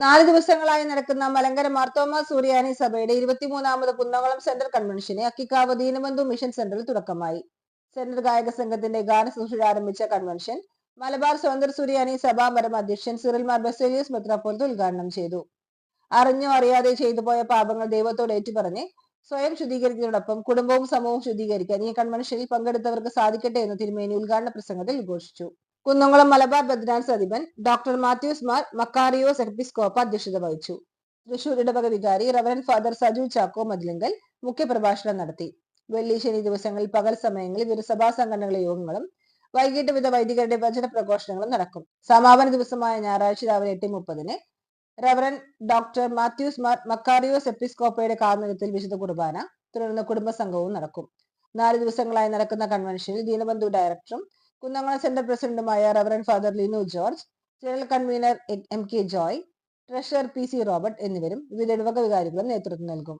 നാല് ദിവസങ്ങളായി നടക്കുന്ന മലങ്കര മാർത്തോമ സൂര്യാനി സഭയുടെ ഇരുപത്തിമൂന്നാമത് കുന്നംകുളം സെൻട്രൽ കൺവെൻഷന് അക്കിക്കാവ് ദീനബന്ധു മിഷൻ സെന്ററിൽ തുടക്കമായി. സെൻട്രൽ ഗായക സംഘത്തിന്റെ ഗാന ആരംഭിച്ച കൺവെൻഷൻ മലബാർ സ്വതന്ത്ര സൂര്യാനി സഭാമരം അധ്യക്ഷൻ സിറിൽ മാർ ബസേലിയസ് മെത്രാപ്പോലത്ത് ഉദ്ഘാടനം ചെയ്തു. അറിഞ്ഞോ അറിയാതെ ചെയ്തു പോയ പാപങ്ങൾ ദൈവത്തോട് ഏറ്റുപറഞ്ഞ് സ്വയം ശുദ്ധീകരിക്കുന്നതോടൊപ്പം കുടുംബവും സമൂഹവും ശുദ്ധീകരിക്കാൻ ഈ കൺവെൻഷനിൽ പങ്കെടുത്തവർക്ക് സാധിക്കട്ടെ എന്ന് തിരുമേനി ഉദ്ഘാടന പ്രസംഗത്തിൽ ഉദ്ഘോഷിച്ചു. കുന്നംകുളം മലബാർ ബദ്രാൻസ് അധിപൻ ഡോക്ടർ മാത്യൂസ് മാർ മക്കാറിയോസ് എപ്പിസ്കോപ്പ അധ്യക്ഷത വഹിച്ചു. തൃശൂർ ഇടവക വികാരി റവറൻ ഫാദർ സജു ചാക്കോ മതിലിങ്കൽ മുഖ്യപ്രഭാഷണം നടത്തി. വെള്ളി ശനി ദിവസങ്ങളിൽ പകൽ സമയങ്ങളിൽ വിവിധ സഭാ സംഘടനകളുടെ യോഗങ്ങളും വൈകിട്ട് വിവിധ വൈദികരുടെ വചന പ്രഘോഷണങ്ങളും നടക്കും. സമാപന ദിവസമായ ഞായറാഴ്ച രാവിലെ എട്ട് മുപ്പതിന് റവറൻ ഡോക്ടർ മാത്യൂസ് മാർ മക്കാറിയോസ് എപ്പിസ്കോപ്പയുടെ കാർമ്മികത്തിൽ വിശുദ്ധ കുർബാന തുടർന്ന് കുടുംബസംഘവും നടക്കും. നാല് ദിവസങ്ങളായി നടക്കുന്ന കൺവെൻഷനിൽ ദീനബന്ധു ഡയറക്ടറും കുന്നംകുളം സെന്റർ പ്രസിഡന്റുമായ reverend father Linu George general convener M K Joy treasurer P C Robert എന്നിവരും വിവിധ ഇടവക വികാരികളും നേതൃത്വം നൽകും.